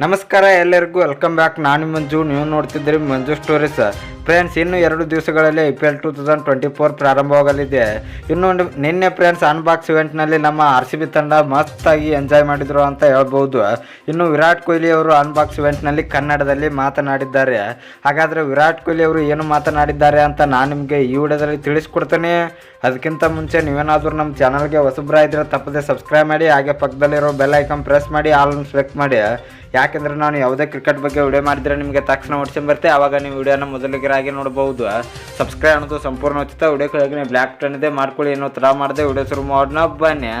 ನಮಸ್ಕಾರ ಎಲ್ಲರಿಗೂ welcome back ನಾನು ಮಂಜು ನೀವು ನೋಡ್ತಿದ್ದೀರಿ ಮಂಜು ಸ್ಟೋರೀಸ್ ಫ್ರೆಂಡ್ಸ್, ಇನ್ನು ಎರಡು ದಿವಸಗಳಲ್ಲಿ I P L two thousand twenty four ಪ್ರಾರಂಭವಾಗಲಿದೆ. ಇನ್ನು ನಿನ್ನೆ ಫ್ರೆಂಡ್ಸ್ ಅನ್ಬಾಕ್ಸ್ ಇವೆಂಟ್ನಲ್ಲಿ ನಮ್ಮ ಆರ್ ಸಿ ಬಿ ತಂಡ ಮಸ್ತಾಗಿ ಎಂಜಾಯ್ ಮಾಡಿದ್ರು ಅಂತ ಹೇಳ್ಬೋದು. ಇನ್ನು ವಿರಾಟ್ ಕೊಹ್ಲಿ ಅವರು ಅನ್ಬಾಕ್ಸ್ ಇವೆಂಟ್ನಲ್ಲಿ ಕನ್ನಡದಲ್ಲಿ ಮಾತನಾಡಿದ್ದಾರೆ. ಹಾಗಾದರೆ ವಿರಾಟ್ ಕೊಹ್ಲಿ ಅವರು ಏನು ಮಾತನಾಡಿದ್ದಾರೆ ಅಂತ ನಾನು ನಿಮಗೆ ಈ ವಿಡಿಯೋದಲ್ಲಿ ತಿಳಿಸ್ಕೊಡ್ತೇನೆ. ಅದಕ್ಕಿಂತ ಮುಂಚೆ ನೀವೇನಾದರೂ ನಮ್ಮ ಚಾನಲ್ಗೆ ಹೊಸಬ್ರ ಇದ್ರೆ ತಪ್ಪದೆ ಸಬ್ಸ್ಕ್ರೈಬ್ ಮಾಡಿ, ಹಾಗೆ ಪಕ್ಕದಲ್ಲಿರೋ ಬೆಲ್ ಐಕನ್ ಪ್ರೆಸ್ ಮಾಡಿ ಆಲ್ ಸೆಲೆಕ್ಟ್ ಮಾಡಿ. ಯಾಕೆಂದರೆ ನಾನು ಯಾವುದೇ ಕ್ರಿಕೆಟ್ ಬಗ್ಗೆ ವಿಡಿಯೋ ಮಾಡಿದರೆ ನಿಮಗೆ ತಕ್ಷಣ ಓಡಿಸಿ ಬರುತ್ತೆ. ಆವಾಗ ನೀವು ವಿಡಿಯೋನ ಮೊದಲಿಗರಾಗಿ ನೋಡಬಹುದು ಸಬ್ಸ್ಕ್ರೈಬ್ ಅನ್ನೋದು ಸಂಪೂರ್ಣ ಉಚಿತ. ವಿಡಿಯೋ ಕೆಳಗೆ ಬ್ಲ್ಯಾಕ್ ಟನ್ ಇದೆ, ಮಾಡ್ಕೊಳ್ಳಿ, ಏನೋ ಥರ ಮಾಡಿದೆ ವಿಡಿಯೋ ಶುರು ಮಾಡೋಣ, ಬನ್ನಿ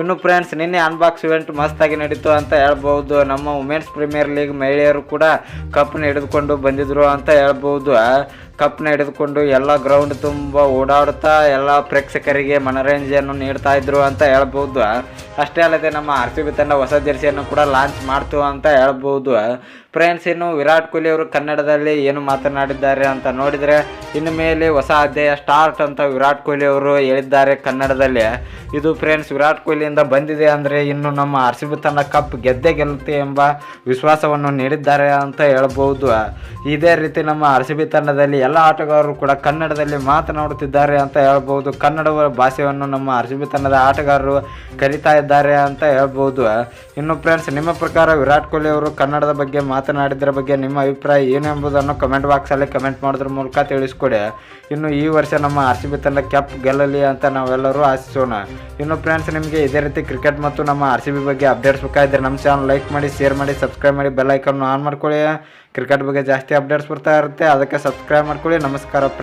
ಇನ್ನು ಫ್ರೆಂಡ್ಸ್ ನಿನ್ನೆ ಅನ್ಬಾಕ್ಸ್ ಇವೆಂಟ್ ಮಸ್ತಾಗಿ ನಡೀತು ಅಂತ ಹೇಳ್ಬೋದು. ನಮ್ಮ ವುಮೆನ್ಸ್ ಪ್ರೀಮಿಯರ್ ಲೀಗ್ ಮಹಿಳೆಯರು ಕೂಡ ಕಪ್ನ ಹಿಡಿದುಕೊಂಡು ಬಂದಿದ್ರು ಅಂತ ಹೇಳ್ಬೋದು ಕಪ್ನ ಹಿಡಿದುಕೊಂಡು ಎಲ್ಲ ಗ್ರೌಂಡ್ ತುಂಬ ಓಡಾಡುತ್ತಾ ಎಲ್ಲ ಪ್ರೇಕ್ಷಕರಿಗೆ ಮನೋರಂಜನೆಯನ್ನು ನೀಡ್ತಾ ಇದ್ರು ಅಂತ ಹೇಳ್ಬೋದು. ಅಷ್ಟೇ ಅಲ್ಲದೆ ನಮ್ಮ ಆರ್ ಸಿ ಬಿ ತಂಡ ಹೊಸ ಜೆರ್ಸಿಯನ್ನು ಕೂಡ ಲಾಂಚ್ ಮಾಡ್ತು ಅಂತ ಹೇಳ್ಬೋದು. ಫ್ರೆಂಡ್ಸ್ ಇನ್ನು ವಿರಾಟ್ ಕೊಹ್ಲಿ ಅವರು ಕನ್ನಡದಲ್ಲಿ ಏನು ಮಾತನಾಡಿದ್ದಾರೆ ಅಂತ ನೋಡಿದರೆ ಇನ್ನು ಮೇಲೆ ಹೊಸ ಅಧ್ಯಾಯ ಸ್ಟಾರ್ಟ್ ಅಂತ ವಿರಾಟ್ ಕೊಹ್ಲಿ ಅವರು ಹೇಳಿದ್ದಾರೆ ಕನ್ನಡದಲ್ಲಿ. ಇದು ಫ್ರೆಂಡ್ಸ್ ವಿರಾಟ್ ಕೊಹ್ಲಿಯಿಂದ ಬಂದಿದೆ ಅಂದರೆ ಇನ್ನು ನಮ್ಮ ಆರ್ ಸಿ ಬಿ ತಂಡ ಕಪ್ ಗೆದ್ದೇ ಗೆಲ್ಲುತ್ತೆ ಎಂಬ ವಿಶ್ವಾಸವನ್ನು ನೀಡಿದ್ದಾರೆ ಅಂತ ಹೇಳ್ಬೋದು. ಇದೇ ರೀತಿ ನಮ್ಮ ಆರ್ ಸಿ ಬಿ ತಂಡದಲ್ಲಿ ಎಲ್ಲ ಆಟಗಾರರು ಕೂಡ ಕನ್ನಡದಲ್ಲಿ ಮಾತನಾಡುತ್ತಿದ್ದಾರೆ ಅಂತ ಹೇಳ್ಬೋದು. ಕನ್ನಡ ಭಾಷೆಯನ್ನು ನಮ್ಮ ಆರ್ ಸಿ ಬಿ ತಂಡದ ಆಟಗಾರರು ಕರಿತಾ ಇದ್ದಾರೆ ಅಂತ ಹೇಳ್ಬೋದು. ಇನ್ನು ಫ್ರೆಂಡ್ಸ್ ನಿಮ್ಮ ಪ್ರಕಾರ ವಿರಾಟ್ ಕೊಹ್ಲಿ ಅವರು ಕನ್ನಡದ ಬಗ್ಗೆ ಮಾತನಾಡಿದ್ರ ಬಗ್ಗೆ ನಿಮ್ಮ ಅಭಿಪ್ರಾಯ ಏನು ಎಂಬುದನ್ನು ಕಮೆಂಟ್ ಬಾಕ್ಸಲ್ಲಿ ಕಮೆಂಟ್ ಮಾಡೋದ್ರ ಮೂಲಕ ತಿಳಿಸ್ಕೊಡಿ. ಇನ್ನು ಈ ವರ್ಷ ನಮ್ಮ ಆರ್ ಸಿ ಬಿ ತಂಡ ಕ್ಯಾಪ್ ಗೆಲ್ಲಲಿ ಅಂತ ನಾವೆಲ್ಲರೂ ಆಶಿಸೋಣ. ಇನ್ನು ಫ್ರೆಂಡ್ಸ್ ನಿಮಗೆ ಇದೇ ರೀತಿ ಕ್ರಿಕೆಟ್ ಮತ್ತು ನಮ್ಮ ಆರ್ ಸಿ ಬಿ ಬಗ್ಗೆ ಅಪ್ಡೇಟ್ಸ್ ಬೇಕಾಗಿದ್ದರೆ ನಮ್ಮ ಚಾನಲ್ ಲೈಕ್ ಮಾಡಿ ಶೇರ್ ಮಾಡಿ ಸಬ್ಸ್ಕ್ರೈಬ್ ಮಾಡಿ ಬೆಲ್ ಆನ್ ಮಾಡ್ಕೊಳ್ಳಿ. ಕ್ರಿಕೆಟ್ ಬಗ್ಗೆ ಜಾಸ್ತಿ ಅಪ್ಡೇಟ್ಸ್ ಬರ್ತಾ ಇರುತ್ತೆ. ಅದಕ್ಕೆ ಸಬ್ಸ್ಕ್ರೈಬ್ ಮಾಡ್ಕೊಳ್ಳಿ. ನಮಸ್ಕಾರ ಫ್ರೆಂಡ್ಸ್